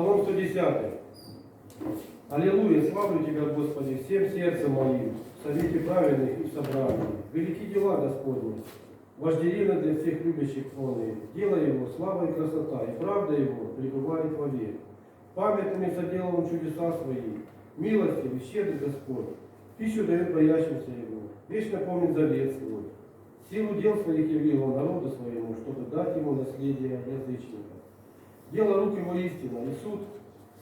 Псалом 110. Аллилуйя, славлю Тебя, Господи, всем сердцем моим, в совете праведных и в собрании. Велики дела Господни, вожделенно для всех любящих он Дело Его, слава и красота, и правда Его пребывает вовек. Памятными соделал Он чудеса Свои, милостив и щедрый Господь, пищу дает боящимся Его, вечно помнит завет Свой. Силу дел своих явил Он народу своему, чтобы дать Ему наследие язычников. Дело рук Его истина, и суд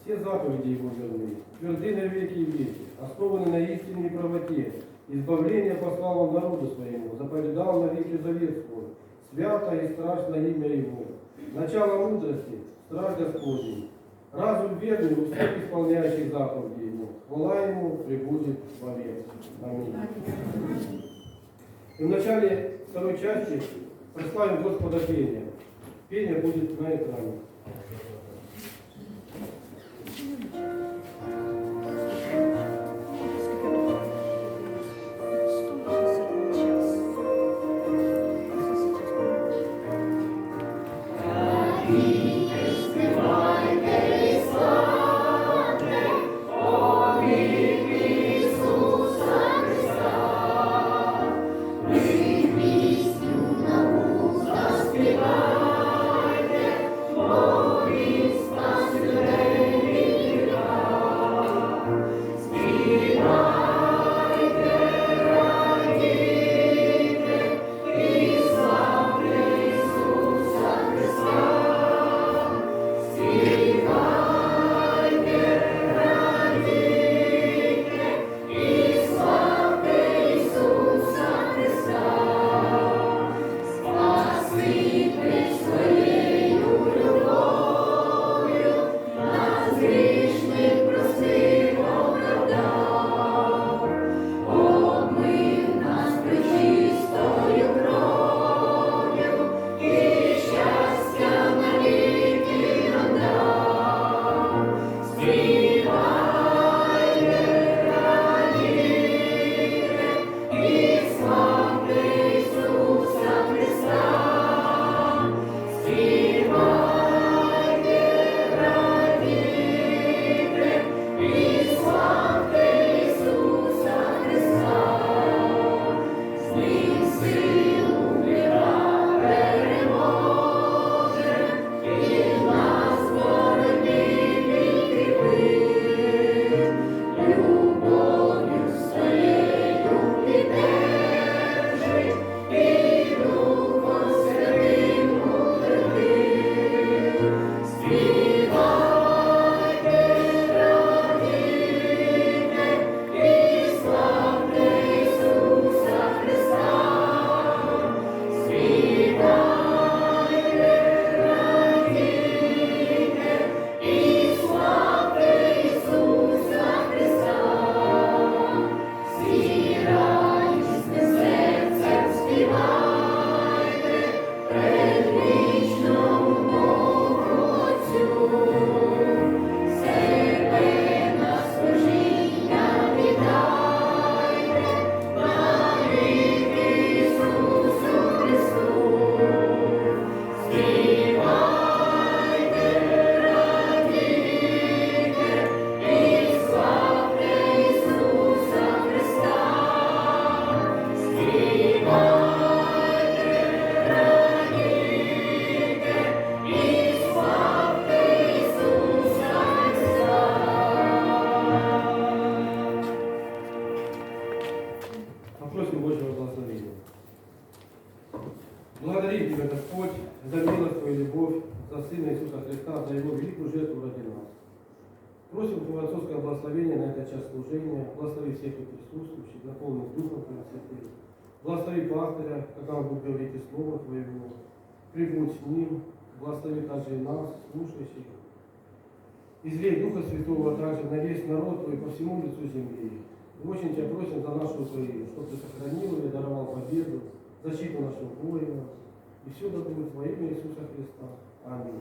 все заповеди Его верны, тверды на веки и веки, основаны на истине и правоте. Избавление послал Он народу своему, заповедал на веки завет свой. Свято и страшно имя Его. Начало мудрости, страх Господень. Разум верный у всех исполняющих заповеди Ему. Хвала Ему прибудет вовек. Аминь. И в начале второй части прославим Господа пением. Пение будет на экране. Благодарим Тебя, Господь, за милость Твою любовь, за Сына Иисуса Христа, за Его великую жертву ради нас. Просим Твое отцовское благословение на этот час служения. Благослови всех тут присутствующих, наполни их Духом Твоим Святым. Благослови пастыря, когда он будет говорить из Слова Твоего. Прибудь с ним, благослови также и нас, слушающих. Излей Духа Святого также на весь народ Твой по всему лицу земли. И очень Тебя просим за нашу Украину, чтобы Ты сохранил ее, даровал победу, защиту нашего воина. И все да будет во имя Иисуса Христа. Аминь.